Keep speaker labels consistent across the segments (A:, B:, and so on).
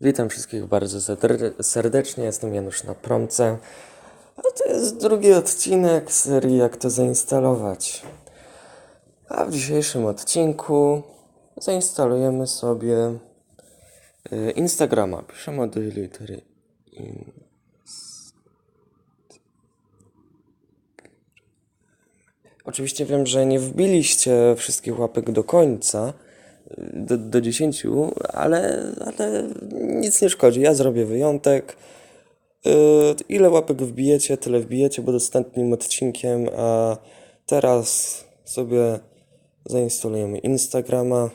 A: Witam wszystkich bardzo serde- serdecznie, jestem Janusz na promce. A to jest drugi odcinek serii Jak to zainstalować. A w dzisiejszym odcinku zainstalujemy sobie y, Instagrama. Piszemy do litery in. Oczywiście wiem, że nie wbiliście wszystkich łapek do końca, do, do 10, ale, ale nic nie szkodzi. Ja zrobię wyjątek. Y, Ile łapek wbijecie, tyle wbijecie, bo ostatnim odcinkiem, a teraz sobie zainstalujemy Instagrama.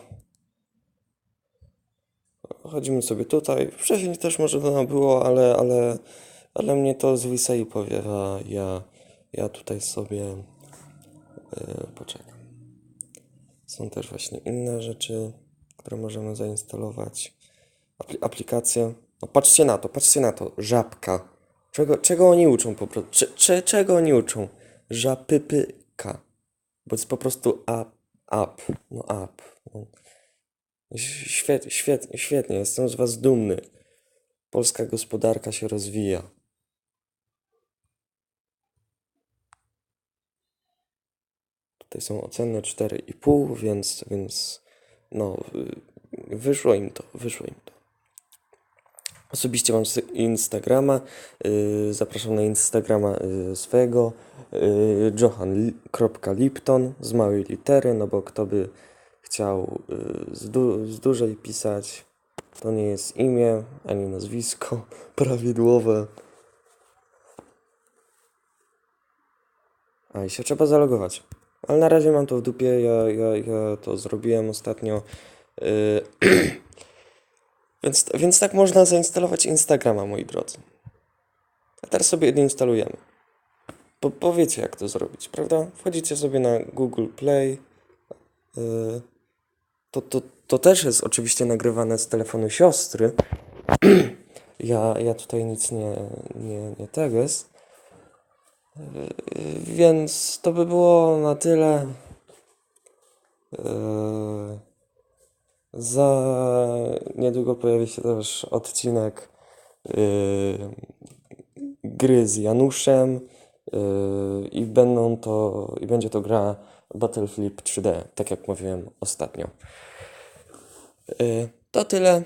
A: Chodzimy sobie tutaj. Wcześniej też może to było, ale, ale, ale mnie to z Wisei powiewa. Ja, ja tutaj sobie yy, poczekam. Są też właśnie inne rzeczy, które możemy zainstalować. Apli- aplikacje. No patrzcie na to, patrzcie na to. Żabka. Czego, czego oni uczą po prostu? Cze, cze, czego oni uczą? Żapypyka. Bo jest po prostu up, up. No up. No. Świetnie, świetnie, świetnie. Jestem z was dumny. Polska gospodarka się rozwija. Tutaj są oceny 4,5, więc, więc no, y, wyszło im to, wyszło im to. Osobiście mam Instagrama, y, zapraszam na Instagrama y, swojego, johan.lipton z małej litery, no bo kto by chciał z, du- z dużej pisać, to nie jest imię, ani nazwisko prawidłowe. A i się trzeba zalogować. Ale na razie mam to w dupie, ja, ja, ja to zrobiłem ostatnio. Y, więc, więc tak można zainstalować Instagrama, moi drodzy. A teraz sobie instalujemy. Po, powiecie, jak to zrobić, prawda? Wchodzicie sobie na Google Play. Y, to, to, to też jest oczywiście nagrywane z telefonu siostry. ja, ja tutaj nic nie, nie, nie teges. Yy, Więc to by było na tyle. Yy, Za niedługo pojawi się też odcinek yy, gry z Januszem yy, i będą to i będzie to gra Battleflip 3D, tak jak mówiłem ostatnio. To tyle.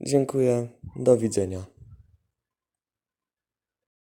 A: Dziękuję. Do widzenia.